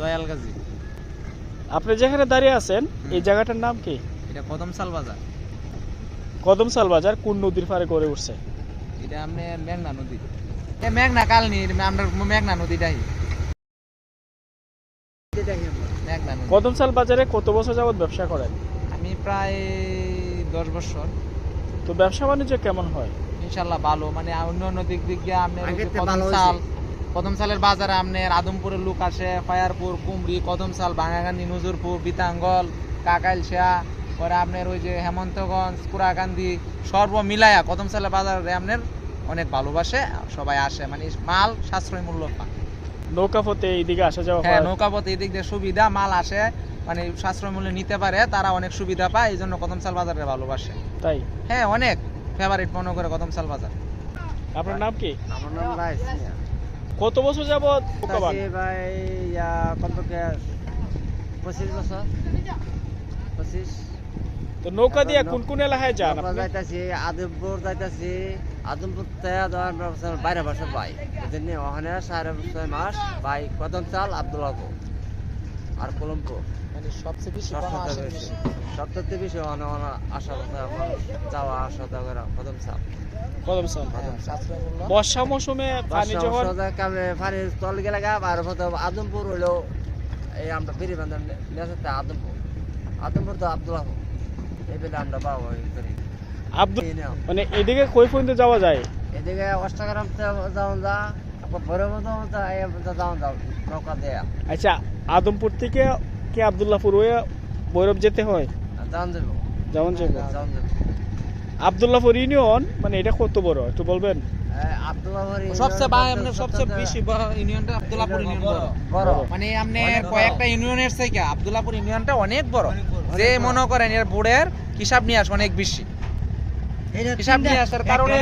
দয়াল গাজী। আপনি যেখানে দাঁড়িয়ে আছেন এই জায়গাটার নাম কি? এটা কদমসাল বাজার। কদমসাল বাজার কোন নদীর পাড়ে গড়ে উঠছে? এটা আপনি মেঘনা নদী। এ মেঘনা কালনি আমরা মেঘনা নদীটাই। মেঘনা নদী। কদমসাল বাজারে কত বছর যাবত ব্যবসা করেন? আমি প্রায় দশ বছর। তো ব্যবসা বাণিজ্য কেমন হয়? ইনশাল্লাহ ভালো। মানে অন্য অন্য দিক দিক দিয়ে আপনার ওই কদমসাল কদমসালের বাজারে আপনার আদমপুরের লোক আসে ফায়ারপুর কুমড়ি কদমসাল ভাঙাগান্দি নজরপুর বিতাঙ্গল কাকাইলশা পরে আপনার ওই যে হেমন্তগঞ্জ কুড়াকান্দি সর্ব মিলায়া কদমসালের বাজারে আপনার অনেক ভালোবাসে সবাই আসে মানে মাল সাশ্রয় মূল্য পায়। নৌকা এইদিকে আসা যাওয়া হ্যাঁ নৌকাপথে এই দিক দিয়ে সুবিধা মাল আসে মানে সাশ্রয় মূল্যে নিতে পারে তারা অনেক সুবিধা পায় এই জন্য কদমসাল বাজারে ভালোবাসে। তাই? হ্যাঁ অনেক। ফেভারিট মনে করে কদমসাল বাজার। আপনার নাম কি? আমার নাম রাইস। কত বছর ভাই ইয়া পঁচিশ বছর। পঁচিশ। তো নৌকা দিয়ে কোন কোন এলাকায় যান যাইতাছি আদমপুর যাইতাছি। আদমপুর বাইরে বছর ভাই। ওখানে সাড়ে ছয় মাস ভাই কদম চাল আব্দুল্লাহ আর কলম্বো মানে সবচেয়ে বেশি কম বেশি। যাওয়া আসা করে কদম কদমসাল হ্যাঁ, বর্ষা মৌসুমে পানি যখন পানি তল গেলে গা আর আদমপুর হইল এই আমরা ফিরি বান্ধব নেশাতে আদমপুর। আদমপুর তো আব্দুল্লাহ এই বেলা আমরা এই করি। আব্দুল মানে এদিকে কই পর্যন্ত যাওয়া যায়? এদিকে অষ্টাগ্রাম যাওয়া যা আচ্ছা আদমপুর থেকে কি আবদুল্লাহপুর হয়ে ভৈরব যেতে হয়? যেমন যাব। আবদুল্লাহপুর ইউনিয়ন মানে এটা কত বড়? একটু বলবেন? সবচেয়ে বা আপনার সবচেয়ে বেশি ইউনিয়নটা আব্দুল্লাহপুর ইউনিয়ন বড় বড়। মানে আপনার অনেক বড়। কয়েকটা ইউনিয়নের থেকে আব্দুল্লাহপুর ইউনিয়নটা অনেক বড়। যে মনে করেন এর বোর্ডের হিসাব নিয়ে আসে অনেক বেশি। হিসাব নিয়ে আসার কারণে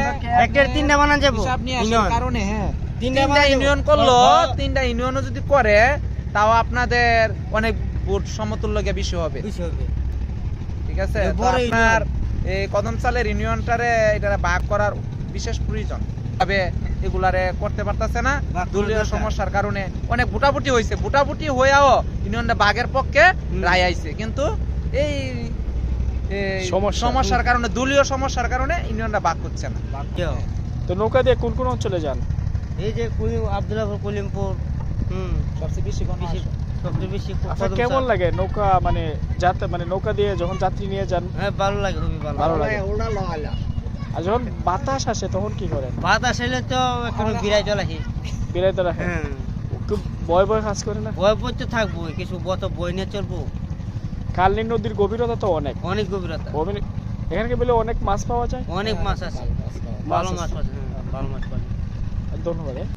একটার তিনটা বানান যাব। হিসাব নিয়ে আসার কারণে হ্যাঁ। তিনটা তিনটা ইউনিয়ন করল তিনটা ইউনিয়নও যদি করে তাও আপনাদের অনেক ভোট সমতুল্য গিয়ে বেশি হবে। ঠিক আছে? আপনার এই ইউনিয়নটারে ভাগ করার বিশেষ প্রয়োজন। তবে এগুলারে করতে পারতেছে না। দলীয় সমস্যার কারণে অনেক ভোটাভুটি হয়েছে। ভোটাভুটি হয়েও ইউনিয়নটা বাঘের পক্ষে। রায় আইছে। কিন্তু এই। সমস্যার কারণে দলীয় সমস্যার কারণে ইউনিয়নটা ভাগ করছে না। তো নৌকা দিয়ে কোন কোন অঞ্চলে যান? এই যে কুলিম আব্দুল্লাহপুর কলিমপুর হুম। সবচেয়ে বেশি কোন বেশি সবচেয়ে বেশি আপনার কেমন লাগে নৌকা মানে যাতে মানে নৌকা দিয়ে যখন যাত্রী নিয়ে যান? হ্যাঁ ভালো লাগে খুবই ভালো ভালো লাগে। আর যখন বাতাস আসে তখন কি করেন? বাতাস আসলে তো একটু বিরাই চলাহি বিরাইতে রাখেন হ্যাঁ। খুব ভয় ভয় কাজ করে না? ভয় তো থাকব কিছু বত বই নিয়ে চলবো। কালনী নদীর গভীরতা তো অনেক। অনেক গভীরতা। এখানে কি বলে অনেক মাছ পাওয়া যায়? অনেক মাছ আছে। ভালো মাছ আছে যায় ভালো মাছ পাওয়া যায়। ধন্যবাদ হ্যাঁ।